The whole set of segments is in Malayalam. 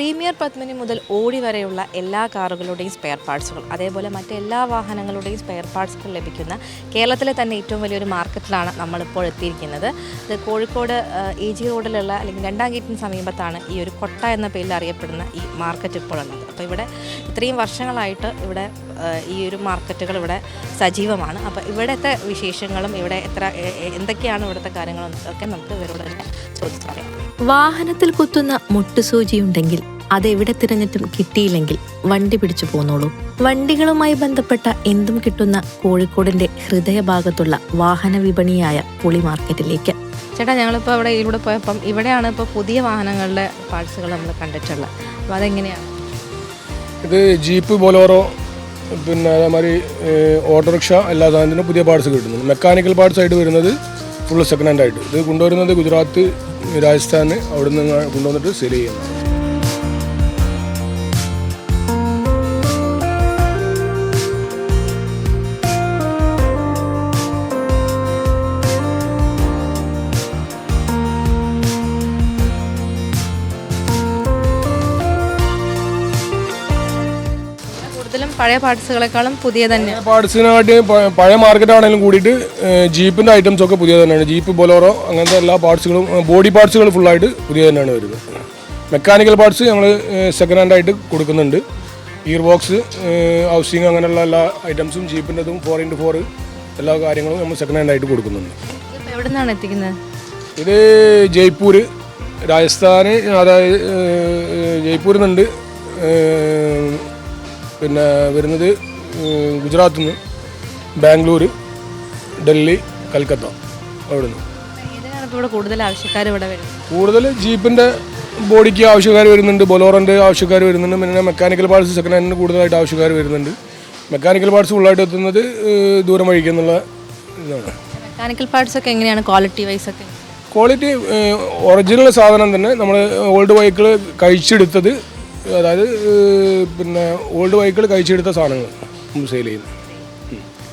പ്രീമിയർ പത്മിനി മുതൽ ഓടി വരെയുള്ള എല്ലാ കാറുകളുടെയും സ്പെയർ പാർട്സുകൾ അതേപോലെ മറ്റെല്ലാ വാഹനങ്ങളുടെയും സ്പെയർ പാർട്സുകൾ ലഭിക്കുന്ന കേരളത്തിലെ തന്നെ ഏറ്റവും വലിയൊരു മാർക്കറ്റിലാണ് നമ്മളിപ്പോൾ എത്തിയിരിക്കുന്നത്. ഇത് കോഴിക്കോട് എ ജി റോഡിലുള്ള അല്ലെങ്കിൽ രണ്ടാം ഗേറ്റിന് സമീപത്താണ് ഈ ഒരു കൊട്ട എന്ന പേരിൽ അറിയപ്പെടുന്ന ഈ മാർക്കറ്റ് ഇപ്പോൾ ഉള്ളത്. അപ്പോൾ ഇവിടെ ഇത്രയും വർഷങ്ങളായിട്ട് ഇവിടെ ഈ ഒരു മാർക്കറ്റുകൾ ഇവിടെ സജീവമാണ്. അപ്പോൾ ഇവിടുത്തെ വിശേഷങ്ങളും ഇവിടെ എത്ര എന്തൊക്കെയാണ് ഇവിടുത്തെ കാര്യങ്ങളും ഒക്കെ നമുക്ക് ഇവരോട് തന്നെ ചോദിച്ചറിയാം വാഹനത്തിൽ കുത്തുന്ന മുട്ടുസൂചിയുണ്ടെങ്കിൽ അതെവിടെ തിരഞ്ഞിട്ടും കിട്ടിയില്ലെങ്കിൽ വണ്ടി പിടിച്ചു പോന്നോളൂ. വണ്ടികളുമായി ബന്ധപ്പെട്ട എന്തും കിട്ടുന്ന കോഴിക്കോടിന്റെ ഹൃദയഭാഗത്തുള്ള വാഹന വിപണിയായ പുളി മാർക്കറ്റിലേക്ക്. ചേട്ടാ ഞങ്ങളിപ്പോൾ ഇവിടെ ഇതിലൂടെ പോയപ്പം ഇവിടെയാണ് ഇപ്പോൾ പുതിയ വാഹനങ്ങളുടെ പാർട്സുകൾ നമ്മൾ കണ്ടിട്ടുള്ളത്. അപ്പോൾ അതെങ്ങനെയാണ്? ഇത് ജീപ്പ് ബൊലോറോ പിന്നെ അതേമാതിരി മാതിരി ഓട്ടോറിക്ഷ എല്ലാ സാധനത്തിനും പുതിയ പാർട്സ് കിട്ടുന്നു മെക്കാനിക്കൽ പാർട്സ് ആയിട്ട് വരുന്നത് ഫുൾ സെക്കൻഡ് ഹാൻഡ് ആയിട്ട്. ഇത് കൊണ്ടുവരുന്നത് ഗുജറാത്ത് രാജസ്ഥാന് അവിടെ നിന്ന് കൊണ്ടുവന്നിട്ട് സെയിൽ ചെയ്യുന്നത് പഴയ പാർട്സുകളെക്കാളും പുതിയ തന്നെ. പാർട്സിനായിട്ട് പഴയ മാർക്കറ്റ് ആണെങ്കിലും കൂടിയിട്ട് ജീപ്പിന്റെ ജീപ്പിന്റെ ഐറ്റംസ് ഒക്കെ പുതിയ തന്നെയാണ്. ജീപ്പ് ബൊലോറോ അങ്ങനത്തെ എല്ലാ പാർട്സുകളും ബോഡി പാർട്സുകൾ ഫുള്ളായിട്ട് പുതിയ തന്നെയാണ് വരുന്നത്. മെക്കാനിക്കൽ പാർട്സ് ഞങ്ങൾ സെക്കൻഡ് ഹാൻഡ് ആയിട്ട് കൊടുക്കുന്നുണ്ട്. ഇയർ ബോക്സ് ഹൗസിങ് അങ്ങനെയുള്ള എല്ലാ ഐറ്റംസും ജീപ്പിന്റെതും ഫോർ ഇന്റു ഫോർ എല്ലാ കാര്യങ്ങളും നമ്മൾ സെക്കൻഡ് ഹാൻഡ് ആയിട്ട് കൊടുക്കുന്നുണ്ട്. എവിടെ നിന്നാണ് എത്തിക്കുന്നത്? ഇത് ജയ്പൂർ രാജസ്ഥാന് അതായത് ജയ്പൂരിൽ നിന്നുണ്ട് പിന്നെ വരുന്നത് ഗുജറാത്ത് ഗുജറാത്തിൽ നിന്ന് ബാംഗ്ലൂർ ഡൽഹി കൽക്കത്ത അവിടെ നിന്ന് കൂടുതൽ ആവശ്യക്കാർ ഇവിടെ കൂടുതൽ ജീപ്പിന്റെ ബോഡിക്ക് ആവശ്യക്കാർ വരുന്നുണ്ട് ബൊലോറന്റെ ആവശ്യക്കാർ വരുന്നുണ്ട് പിന്നെ മെക്കാനിക്കൽ പാർട്സ് സെക്കൻഡ് ഹാൻഡിന് കൂടുതലായിട്ട് ആവശ്യക്കാർ വരുന്നുണ്ട്. മെക്കാനിക്കൽ പാർട്സ് ഫുള്ളായിട്ട് എത്തുന്നത് ദൂരം വഴിക്കെന്നുള്ള ഇതാണ്. മെക്കാനിക്കൽ പാർട്സ് ഒക്കെ എങ്ങനെയാണ്? ക്വാളിറ്റി വൈസ് ഒക്കെ? ക്വാളിറ്റി ഒറിജിനൽ സാധനം തന്നെ നമ്മൾ ഓൾഡ് ബൈക്കിൾ കഴിച്ചെടുത്തത് അതായത് പിന്നെ ഓൾഡ് ബൈക്കുകൾ കഴിച്ചെടുത്ത സാധനങ്ങൾ നമ്മൾ സെയിൽ ചെയ്യുന്നത്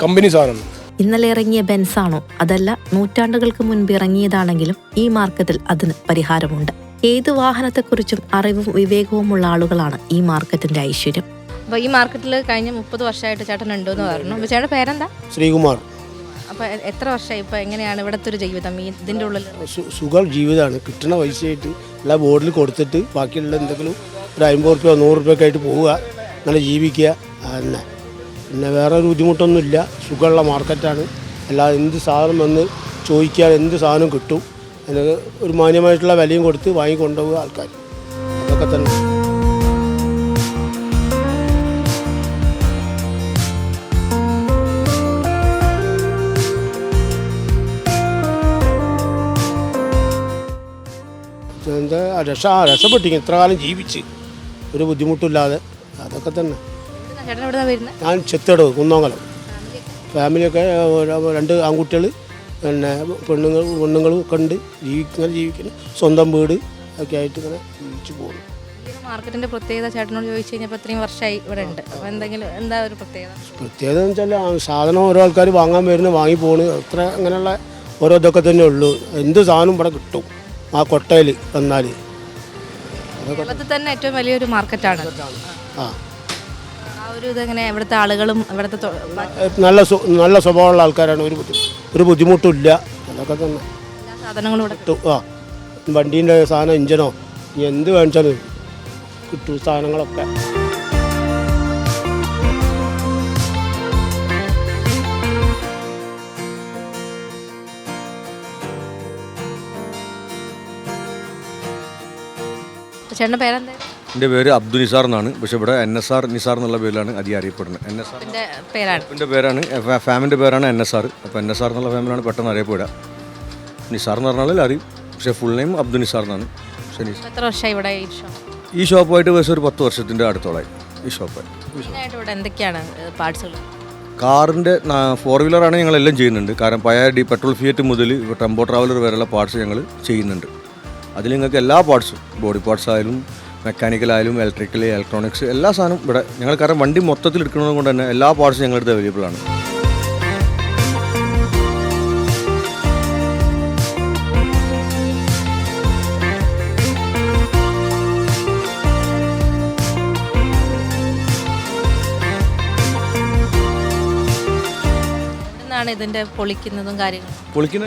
കമ്പനി സാധനം. ഇന്നലെ ഇറങ്ങിയ ബെൻസാണോ? അതല്ല നൂറ്റാണ്ടുകൾക്ക് മുൻപ് ഇറങ്ങിയതാണെങ്കിലും ഈ മാർക്കറ്റിൽ അതിന് പരിഹാരമുണ്ട്. ഏത് വാഹനത്തെക്കുറിച്ചും അറിവും വിവേകവുമുള്ള ആളുകളാണ് ഈ മാർക്കറ്റിന്റെ ഐശ്വര്യം. അപ്പോൾ ഈ മാർക്കറ്റിൽ കഴിഞ്ഞ മുപ്പത് വർഷമായിട്ട് ചേട്ടൻ ഉണ്ടെന്ന് പറഞ്ഞു. അപ്പോൾ ചേട്ടന്റെ പേരെന്താ? ശ്രീകുമാർ. അപ്പോൾ എത്ര വർഷമായി? ഇപ്പോൾ എങ്ങനെയാണ് ഇവിടുത്തെ ഒരു ജീവിതം? ഈ ഇതിന്റെ ഉള്ളിൽ സുഖം ജീവിതമാണ് കിട്ടുന്ന പൈസയായിട്ട് എല്ലാ ബോർഡിൽ കൊടുത്തിട്ട് ബാക്കിയുള്ള എന്തെങ്കിലും ഒരു അമ്പത് റുപ്യ നൂറ് റുപ്യൊക്കെ ആയിട്ട് പോവുക. അങ്ങനെ ജീവിക്കുക. അതന്നെ പിന്നെ വേറെ ഒരു ബുദ്ധിമുട്ടൊന്നുമില്ല. സുഖമുള്ള മാർക്കറ്റാണ് എല്ലാ എന്ത് സാധനം വന്ന് ചോദിക്കാൻ എന്ത് സാധനം കിട്ടും. അതിന് ഒരു മാന്യമായിട്ടുള്ള വിലയും കൊടുത്ത് വാങ്ങിക്കൊണ്ടുപോവുക ആൾക്കാർ. അതൊക്കെ തന്നെ. എന്താ രക്ഷ രക്ഷപ്പെട്ടിരിക്കും ഇത്ര കാലം ജീവിച്ച്. ഒരു ബുദ്ധിമുട്ടില്ലാതെ അതൊക്കെ തന്നെ. ചേട്ടൻ എവിടെ വരുന്നത് ഞാൻ ചെത്തടവ് കുന്നോങ്കലം ഫാമിലിയൊക്കെ രണ്ട് ആൺകുട്ടികൾ പിന്നെ പെണ്ണുങ്ങൾ പെണ്ണുങ്ങളും ഒക്കെ ഉണ്ട് ജീവിക്കുന്ന ജീവിക്കുന്നു. സ്വന്തം വീട് ഒക്കെ ആയിട്ട് ഇങ്ങനെ ജീവിച്ചു പോകുന്നു. മാർക്കറ്റിന്റെ പ്രത്യേകത ചേട്ടനോട് ചോദിച്ചു കഴിഞ്ഞപ്പോൾ ഇത്രയും വർഷമായി ഇവിടെ ഉണ്ട്. അപ്പോൾ എന്തെങ്കിലും എന്താ ഒരു പ്രത്യേകത? പ്രത്യേകത എന്ന് വെച്ചാൽ സാധനം ഓരോ ആൾക്കാർ വാങ്ങാൻ വരുന്നു വാങ്ങി പോണ്. അത്ര അങ്ങനെയുള്ള ഓരോ ഇതൊക്കെ തന്നെ ഉള്ളൂ. എന്ത് സാധനം ഇവിടെ കിട്ടും? ആ കൊട്ടയിൽ വന്നാൽ കേരളത്തിൽ തന്നെ ഏറ്റവും വലിയൊരു മാർക്കറ്റാണ്. ആ. ആ ഒരു ഇതെങ്ങനെ ഇവിടുത്തെ ആളുകളും ഇവിടുത്തെ തൊ- നല്ല സ്വ- നല്ല സ്വഭാവമുള്ള ആൾക്കാരാണ്. ഒരു ബുദ്ധി ഒരു ബുദ്ധിമുട്ടും ഇല്ല അതൊക്കെ തന്നെ. എല്ലാ സാധനങ്ങളും ഇവിടെ കിട്ടും ആ. വണ്ടീന്റെ സാധനം ഇഞ്ചനോ എന്ത് വേണിച്ചാലും കിട്ടും സാധനങ്ങളൊക്കെ. ചേട്ടന്റെ പേരെന്താ? എന്റെ പേര് അബ്ദുൽ നിസാർ എന്നാണ്. പക്ഷേ ഇവിടെ എൻ എസ് ആർ നിസാർ എന്നുള്ള പേരിലാണ് അധികം അറിയപ്പെടുന്നത്. എൻ എസ് ആർ പേരാണ്. എന്റെ പേരാണ്. ഫാമിന്റെ പേരാണ് എൻ എസ് ആർ. അപ്പോൾ എൻ എസ് ആർ എന്നുള്ള ഫാമിലാണ് പെട്ടെന്ന് അറിയപ്പെടുക. നിസാർ എന്ന് പറഞ്ഞാൽ അറിയും. പക്ഷേ ഫുൾ നെയിം അബ്ദുൽ നിസാർ എന്നാണ്. എത്ര വർഷമായി ഇവിടെ ഈ ഷോപ്പായിട്ട് ഏകദേശം ഒരു പത്ത് വർഷത്തിന്റെ അടുത്തോളായി ഈ ഷോപ്പായി മെയിനായിട്ട് ഇവിടെ എന്തൊക്കെയാണ് പാർട്സുകൾ? കാറിന്റെ ഫോർ വീലറാണ് ഞങ്ങളെല്ലാം ചെയ്യുന്നുണ്ട്. കാരണം പഴയ ഡി പെട്രോൾ ഫിയറ്റ് മുതൽ ടെമ്പോ ട്രാവലർ വരെയുള്ള പാർട്സ് ഞങ്ങൾ ചെയ്യുന്നുണ്ട്. അതിൽ നിങ്ങൾക്ക് എല്ലാ പാർട്സും ബോഡി പാർട്സ് ആയാലും മെക്കാനിക്കൽ ആയാലും ഇലക്ട്രിക്കൽ ഇലക്ട്രോണിക്സ് എല്ലാ സാധനവും ഇവിടെ ഞങ്ങൾ കാരണം വണ്ടി മൊത്തത്തിൽ എടുക്കുന്നത് കൊണ്ട് തന്നെ എല്ലാ പാർട്സും ഞങ്ങളുടെ അടുത്ത് അവൈലബിൾ ആണ്. എങ്ങനെയാണ് ഇതിന്റെ പൊളിക്കുന്നതും കാര്യങ്ങളും? പൊളിക്കുന്ന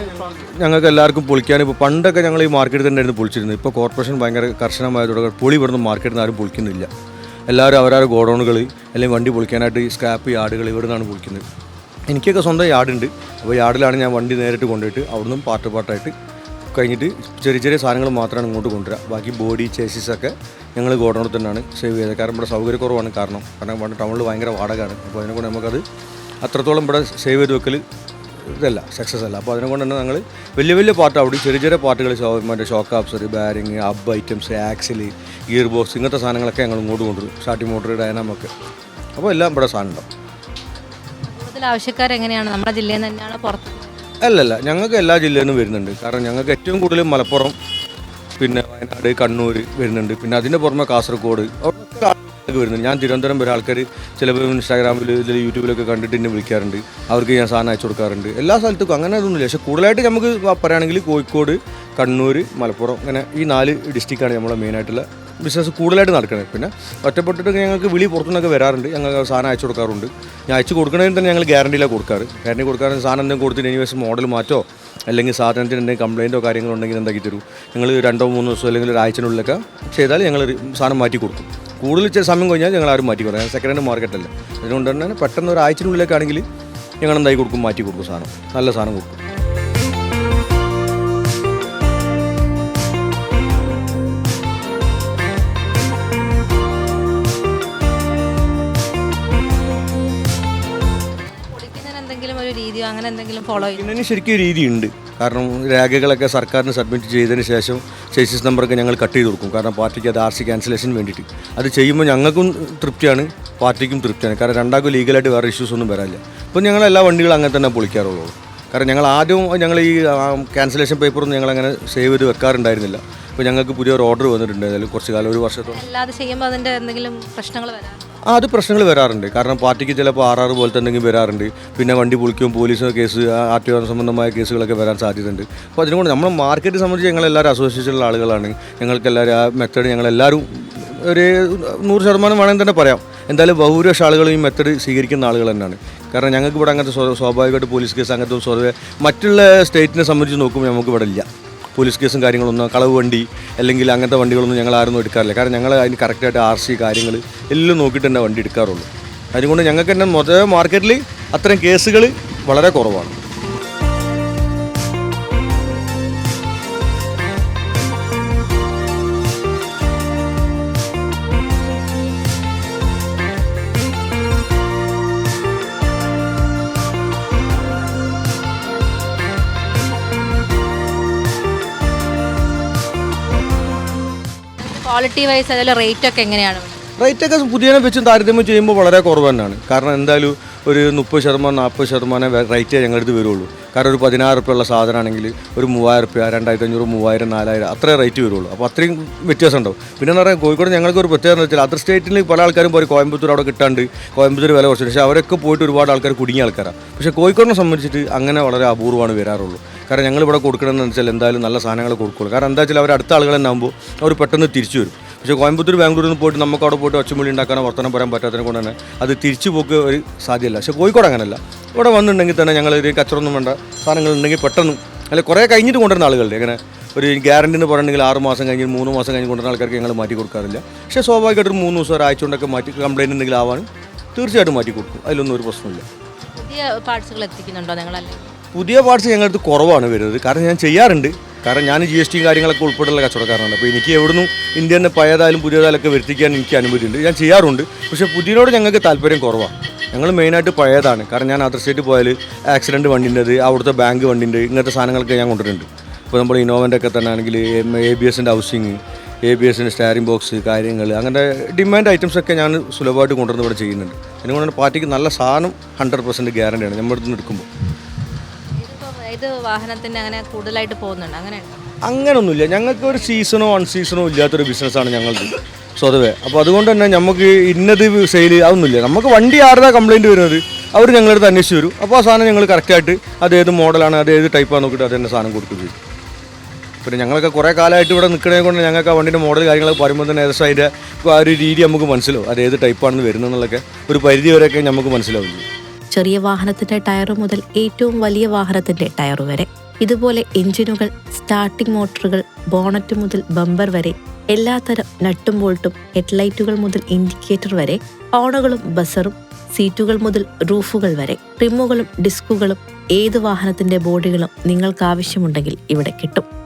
ഞങ്ങൾക്ക് എല്ലാവർക്കും പൊളിക്കാൻ ഇപ്പോൾ പണ്ടൊക്കെ ഞങ്ങൾ ഈ മാർക്കറ്റിൽ തന്നെ ആയിരുന്നു പൊളിച്ചിരുന്നത്. ഇപ്പോൾ കോർപ്പറേഷൻ ഭയങ്കര കർശനമായതോടെ പൊളി ഇവിടുന്ന് മാർക്കറ്റിൽ നിന്ന് ആരും പൊളിക്കുന്നില്ല. എല്ലാവരും അവരവരുടെ ഗോഡൗണുകൾ അല്ലെങ്കിൽ വണ്ടി പൊളിക്കാനായിട്ട് ഈ സ്ക്രാപ്പ് യാർഡുകൾ ഇവിടെ നിന്നാണ് പൊളിക്കുന്നത്. എനിക്കൊക്കെ സ്വന്തം യാർഡുണ്ട്. അപ്പോൾ യാർഡിലാണ് ഞാൻ വണ്ടി നേരിട്ട് കൊണ്ടുപോയിട്ട് അവിടുന്ന് പാർട്ട് പാർട്ടായിട്ട് കഴിഞ്ഞിട്ട് ചെറിയ ചെറിയ സാധനങ്ങൾ മാത്രമാണ് ഇങ്ങോട്ട് കൊണ്ടുവരിക ബാക്കി ബോഡി ചേസിസ് ഒക്കെ ഞങ്ങൾ ഗോഡൗണിൽ തന്നെയാണ്. സേവ് ചെയ്തത് കാരണം ഇവിടെ സൗകര്യക്കുറവാണ് കാരണം. കാരണം ടൗണിൽ ഭയങ്കര വാടകയാണ്. അപ്പോൾ അതിനെക്കൊണ്ട് നമുക്കത് അത്രത്തോളം ഇവിടെ സേവ് ചെയ്ത് വെക്കൽ ഇതല്ല സക്സസ് അല്ല. അപ്പോൾ അതിനെക്കൊണ്ട് തന്നെ ഞങ്ങൾ വലിയ വലിയ പാർട്ട് അവിടെ ചെറിയ ചെറിയ പാർട്ടുകൾ മറ്റേ shock absorber bearing hub items axle gear box ഇങ്ങനത്തെ സാധനങ്ങളൊക്കെ ഞങ്ങൾ ഇങ്ങോട്ട് കൊണ്ടുവരും. സ്റ്റാർട്ടിംഗ് മോട്ടർ ഡയനാമൊക്കെ അപ്പോൾ എല്ലാം ഇവിടെ സാധനം ഉണ്ടാവും. കൂടുതൽ അല്ല എങ്ങനെയാണ്? നമ്മുടെ ജില്ലയിൽ നിന്ന് തന്നെയാണ് പുറത്ത്? അല്ലല്ല ഞങ്ങൾക്ക് എല്ലാ ജില്ലയിൽ നിന്നും വരുന്നുണ്ട്. കാരണം ഞങ്ങൾക്ക് ഏറ്റവും കൂടുതൽ മലപ്പുറം പിന്നെ വയനാട് കണ്ണൂർ വരുന്നുണ്ട്. പിന്നെ അതിന്റെ പുറമെ കാസർഗോഡ്. ആൾക്കാര് വരുന്നുണ്ട്. ഞാൻ തിരുവനന്തപുരം വരെ ആൾക്കാർ ചിലപ്പോൾ ഇൻസ്റ്റാഗ്രാമിൽ ഇതിൽ യൂട്യൂബിലൊക്കെ കണ്ടിട്ട് എന്നെ വിളിക്കാറുണ്ട്. അവർക്ക് ഞാൻ സാധനം അയച്ചു കൊടുക്കാറുണ്ട്. എല്ലാ സ്ഥലത്തും അങ്ങനെ അതൊന്നുമില്ല പക്ഷേ കൂടുതലായിട്ട് നമുക്ക് പറയുകയാണെങ്കിൽ കോഴിക്കോട് കണ്ണൂർ മലപ്പുറം അങ്ങനെ ഈ നാല് ഡിസ്ട്രിക്റ്റാണ് നമ്മളെ മെയിനായിട്ടുള്ള ബിസിനസ് കൂടുതലായിട്ട് നടക്കുന്നത്. പിന്നെ ഒറ്റപ്പെട്ടിട്ട് ഞങ്ങൾക്ക് വിളി പുറത്തുനിന്നൊക്കെ വരാറുണ്ട്. ഞങ്ങൾ സാധനം അയച്ചു കൊടുക്കാറുണ്ട്. ഞാൻ അയച്ചു കൊടുക്കുന്നതിന് തന്നെ ഞങ്ങൾ ഗ്യാരണ്ടിയിലാണ് കൊടുക്കാറ്. ഗ്യാരണ്ടി കൊടുക്കാറ് സാധനം എന്തെങ്കിലും കൊടുത്തിട്ട് എനിവേസ് മോഡൽ മാറ്റോ അല്ലെങ്കിൽ സാധനത്തിന് എന്തെങ്കിലും കംപ്ലയിന്റോ കാര്യങ്ങളോ ഉണ്ടെങ്കിൽ എന്താക്കി തരൂ? ഞങ്ങൾ രണ്ടോ മൂന്നോ ദിവസം അല്ലെങ്കിൽ ഒരാഴ്ചനുള്ളിലൊക്കെ ചെയ്താൽ ഞങ്ങൾ ഒരു സാധനം മാറ്റി കൊടുക്കും. കൂടുതൽ സമയം കഴിഞ്ഞാൽ ഞങ്ങൾ ആരും മാറ്റി കൊടുക്കും. സെക്കൻഡ് ഹാൻഡ് മാർക്കറ്റല്ല അതുകൊണ്ട് തന്നെ പെട്ടെന്ന് ഒരു ആഴ്ചനുള്ളിലേക്കാണെങ്കിൽ ഞങ്ങൾ എന്തായി കൊടുക്കും? മാറ്റി കൊടുക്കും സാധനം. നല്ല സാധനം കൊടുക്കും. എന്തെങ്കിലും ഫോളോ ചെയ്യുന്നത് ഇതിന് ശരിക്കും രീതിയുണ്ട്. കാരണം രേഖകളൊക്കെ സർക്കാരിന് സബ്മിറ്റ് ചെയ്തതിന് ശേഷം ചേസിസ് നമ്പറൊക്കെ ഞങ്ങൾ കട്ട് ചെയ്ത് കൊടുക്കും. കാരണം പാർട്ടിക്ക് അത് ആർ സി ക്യാൻസലേഷന് വേണ്ടിയിട്ട്. അത് ചെയ്യുമ്പോൾ ഞങ്ങൾക്കും തൃപ്തിയാണ് പാർട്ടിക്കും തൃപ്തിയാണ്. കാരണം രണ്ടാൾക്കും ലീഗലായിട്ട് വേറെ ഇഷ്യൂസ് ഒന്നും വരാനില്ല. ഇപ്പം ഞങ്ങൾ എല്ലാ വണ്ടികളും അങ്ങനെ തന്നെ പൊളിക്കാറുള്ളൂ. കാരണം ഞങ്ങൾ ആദ്യം ഞങ്ങൾ ഈ ക്യാൻസലേഷൻ പേപ്പറൊന്നും ഞങ്ങൾ അങ്ങനെ സേവ് ചെയ്ത് വെക്കാറുണ്ടായിരുന്നില്ല. അപ്പോൾ ഞങ്ങൾക്ക് പുതിയൊരു ഓർഡർ വന്നിട്ടുണ്ട്. അതിൽ കുറച്ച് കാലം ഒരു വർഷത്തോളം. അല്ലാതെ ചെയ്യുമ്പോൾ അതിന്റെ എന്തെങ്കിലും പ്രശ്നങ്ങൾ വരാം ആ അത് പ്രശ്നങ്ങൾ വരാറുണ്ട്. കാരണം പാർട്ടിക്ക് ചിലപ്പോൾ ആർ ആർ പോലത്തെ എന്തെങ്കിലും വരാറുണ്ട്. പിന്നെ വണ്ടി പൊളിക്കും പോലീസ് കേസ് ആർ ടി സംബന്ധമായ കേസുകളൊക്കെ വരാൻ സാധ്യതയുണ്ട്. അപ്പോൾ അതിനുകൊണ്ട് നമ്മൾ മാർക്കറ്റ് സംബന്ധിച്ച് ഞങ്ങളെല്ലാവരും അസോസിയേഷനിലുള്ള ആളുകളാണ്. ഞങ്ങൾക്ക് എല്ലാവരും ആ മെത്തേഡ് ഞങ്ങളെല്ലാവരും ഒരു നൂറ് ശതമാനം വേണമെങ്കിൽ തന്നെ പറയാം. എന്തായാലും ബഹുഭൂരിപക്ഷ ആളുകളും ഈ മെത്തേഡ് സ്വീകരിക്കുന്ന ആളുകൾ തന്നെയാണ്. കാരണം ഞങ്ങൾക്ക് ഇവിടെ അങ്ങനത്തെ സ്വാഭാവികമായിട്ട് പോലീസ് കേസ് അങ്ങനത്തെ സ്വതവേ മറ്റുള്ള സ്റ്റേറ്റിനെ സംബന്ധിച്ച് നോക്കുമ്പോൾ നമുക്ക് ഇവിടെ ഇല്ല. പോലീസ് കേസും കാര്യങ്ങളൊന്നും കളവ് വണ്ടി അല്ലെങ്കിൽ അങ്ങനത്തെ വണ്ടികളൊന്നും ഞങ്ങൾ ആരും എടുക്കാറില്ല. കാരണം ഞങ്ങൾ അതിന് കറക്റ്റായിട്ട് ആർ സി കാര്യങ്ങൾ എല്ലാം നോക്കിയിട്ട് തന്നെ വണ്ടി എടുക്കാറുള്ളൂ. അതുകൊണ്ട് ഞങ്ങൾക്ക് തന്നെ മൊത്തം മാർക്കറ്റിൽ അത്തരം കേസുകൾ വളരെ കുറവാണ്. ക്വാളിറ്റി വൈസ് അതിൽ റേറ്റ് ഒക്കെ എങ്ങനെയാണ്? റേറ്റ് ഒക്കെ പുതിയനെ വെച്ചും താരതമ്യം ചെയ്യുമ്പോൾ വളരെ കുറവ് തന്നെയാണ്. കാരണം എന്തായാലും ഒരു മുപ്പത് ശതമാനം നാൽപ്പത് ശതമാനം റേറ്റേ ഞങ്ങളുടെ അടുത്ത് വരുള്ളൂ. കാരണം ഒരു പതിനായിരം ഉള്ള സാധനമാണെങ്കിൽ ഒരു മൂവായിരം റുപ്യ രണ്ടായിരത്തി അഞ്ഞൂറ് മൂവായിരം നാലായിരം അത്രേ റേറ്റ് വരുള്ളൂ. അപ്പോൾ അത്രയും വ്യത്യാസം ഉണ്ടാവും പിന്നെ എന്ന് പറഞ്ഞാൽ കോഴിക്കോട് ഞങ്ങൾക്ക് ഒരു പ്രത്യേകത എന്ന് വെച്ചാൽ അതർ സ്റ്റേറ്റിൽ പല ആൾക്കാരും പോയി കോയമ്പത്തൂർ അവിടെ കിട്ടാണ്ട് കോയമ്പത്തൂർ വില കുറച്ച്. പക്ഷേ അവരൊക്കെ പോയിട്ട് ഒരുപാട് ആൾക്കാർ കുടുങ്ങിയ ആൾക്കാരാണ് പക്ഷേ കോഴിക്കോടിനെ സംബന്ധിച്ചിട്ട് അങ്ങനെ വളരെ അപൂർവമാണ് വരാറുള്ളൂ. കാരണം ഞങ്ങൾ ഇവിടെ കൊടുക്കണമെന്ന് വെച്ചാൽ എന്തായാലും നല്ല സാധനങ്ങൾ കൊടുക്കുള്ളൂ. കാരണം എന്താ വെച്ചാൽ അവർ അടുത്ത ആകുമ്പോൾ അവർ പെട്ടെന്ന് തിരിച്ചു വരും. പക്ഷേ കോയമ്പത്തൂർ ബാംഗ്ലൂരിൽ നിന്ന് പോയിട്ട് നമുക്ക് അവിടെ പോയിട്ട് ഒച്ചമൂലി ഉണ്ടാക്കാനോ വർത്തനം പറയാൻ പറ്റാത്തതിനെ കൊണ്ട് തന്നെ അത് തിരിച്ചു പോക്ക് ഒരു സാധ്യമല്ല. പക്ഷേ കോഴിക്കോട് അങ്ങനല്ല. ഇവിടെ വന്നിട്ടുണ്ടെങ്കിൽ തന്നെ ഞങ്ങൾ ഒരു കച്ചറൊന്നും വേണ്ട. സാധനങ്ങൾ ഉണ്ടെങ്കിൽ പെട്ടെന്ന് അല്ലെങ്കിൽ കുറേ കഴിഞ്ഞിട്ട് കൊണ്ടുവരുന്ന ആളുകളുടെ അങ്ങനെ ഒരു ഗ്യാരണ്ടി എന്ന് പറഞ്ഞിട്ടുണ്ടെങ്കിൽ ആറ് മാസം കഴിഞ്ഞ് മൂന്ന് മാസം കഴിഞ്ഞ് കൊണ്ടുവരുന്ന ആൾക്കാർക്ക് ഞങ്ങൾ മാറ്റി കൊടുക്കാറില്ല. പക്ഷേ സ്വാഭാവികമായിട്ട് ഒരു മൂന്ന് ദിവസം ഒരാഴ്ച കൊണ്ടൊക്കെ മാറ്റി കംപ്ലയിന്റ് എന്തെങ്കിലും ആവാനും തീർച്ചയായിട്ടും മാറ്റി കൊടുക്കും. അതിലൊന്നും ഒരു പ്രശ്നമില്ല പുതിയ പാർട്സുകൾ എത്തിക്കുന്നുണ്ടോ നിങ്ങളല്ലേ? പുതിയ പാർട്സ് ഞങ്ങൾക്ക് കുറവാണ് വരുന്നത്. കാരണം ഞാൻ ചെയ്യാറുണ്ട്. കാരണം ഞാൻ ജി എസ് ടിയും കാര്യങ്ങളൊക്കെ ഉൾപ്പെടെയുള്ള കച്ചവടക്കാരനാണ്. അപ്പോൾ എനിക്ക് എവിടുന്നും ഇന്ത്യന്റെ പഴയതായാലും പുതിയതായാലും ഒക്കെ വരുത്തിക്കാൻ എനിക്ക് അനുമതിയുണ്ട്. ഞാൻ ചെയ്യാറുണ്ട്. പക്ഷേ പുതിയതിനോട് ഞങ്ങൾക്ക് താല്പര്യം കുറവാണ് ഞങ്ങൾ മെയിനായിട്ട് പഴയതാണ്. കാരണം ഞാൻ അതർ സ്റ്റേറ്റ് പോയാൽ ആക്സിഡന്റ് വണ്ടിന്റെത് അവിടുത്തെ ബാങ്ക് വണ്ടിന്റെ ഇങ്ങനത്തെ സാധനങ്ങളൊക്കെ ഞാൻ കൊണ്ടിട്ടുണ്ട് ഇപ്പോൾ നമ്മൾ ഇന്നോവന്റെ ഒക്കെ തന്നെ ആണെങ്കിൽ എ ബി എസിന്റെ ഹൗസിങ് എ ബി എസിന്റെ സ്റ്റാരിംഗ് ബോക്സ് കാര്യങ്ങൾ അങ്ങനെ ഡിമാൻഡ് ഐറ്റംസ് ഒക്കെ ഞാൻ സുലഭമായിട്ട് കൊണ്ടുവന്ന് ഇവിടെ ചെയ്യുന്നുണ്ട്. അതുകൊണ്ടാണ് പാർട്ടിക്ക് നല്ല സാധനം ഹൺഡ്രഡ് പെർസെന്റ് ഗ്യാരണ്ടിയാണ് നമ്മുടെ അടുത്ത് നിന്ന് എടുക്കുമ്പോൾ. ഇത് വാഹനത്തിന് അങ്ങനെ കൂടുതലായിട്ട് പോകുന്നുണ്ട്? അങ്ങനെ അങ്ങനൊന്നുമില്ല. ഞങ്ങൾക്ക് ഒരു സീസണോ അൺ സീസണോ ഇല്ലാത്തൊരു ബിസിനസ്സാണ് ഞങ്ങൾക്ക് സ്വതവേ അപ്പോൾ അതുകൊണ്ട് തന്നെ നമുക്ക് ഇന്നത് സെയിൽ അതൊന്നുമില്ല. നമുക്ക് വണ്ടി ആരുടെ കംപ്ലയിന്റ് വരുന്നത്? അവർ ഞങ്ങളുടെ അടുത്ത് അന്വേഷിച്ച് വരും. അപ്പോൾ ആ സാധനം ഞങ്ങൾ കറക്റ്റായിട്ട് അത് ഏത് മോഡലാണ് അത് ഏത് ടൈപ്പാണ് നോക്കിയിട്ട് അത് തന്നെ സാധനം കൊടുക്കും പിന്നെ ഞങ്ങളൊക്കെ കുറേ കാലമായിട്ട് ഇവിടെ നിൽക്കണേ കൊണ്ട് ഞങ്ങൾക്ക് ആ വണ്ടിന്റെ മോഡൽ കാര്യങ്ങളൊക്കെ പറയുമ്പോൾ തന്നെ ഏകദേശം അതിന്റെ ആ ഒരു രീതി നമുക്ക് മനസ്സിലാവും. അത് ഏത് ടൈപ്പാണെന്ന് വരുന്നതെന്നുള്ളതൊക്കെ ഒരു പരിധി വരെയൊക്കെ നമുക്ക് മനസ്സിലാവും ചെയ്യും. ചെറിയ വാഹനത്തിന്റെ ടയർ മുതൽ ഏറ്റവും വലിയ വാഹനത്തിന്റെ ടയർ വരെ. ഇതുപോലെ എഞ്ചിനുകൾ സ്റ്റാർട്ടിംഗ് മോട്ടോറുകൾ ബോണറ്റ് മുതൽ ബമ്പർ വരെ എല്ലാത്തരം നട്ടും ബോൾട്ടും ഹെഡ്ലൈറ്റുകൾ മുതൽ ഇൻഡിക്കേറ്റർ വരെ ഓണുകളും ബസറും സീറ്റുകൾ മുതൽ റൂഫുകൾ വരെ റിമ്മുകളും ഡിസ്കുകളും ഏത് വാഹനത്തിന്റെ ബോഡികളും നിങ്ങൾക്ക് ആവശ്യമുണ്ടെങ്കിൽ ഇവിടെ കിട്ടും.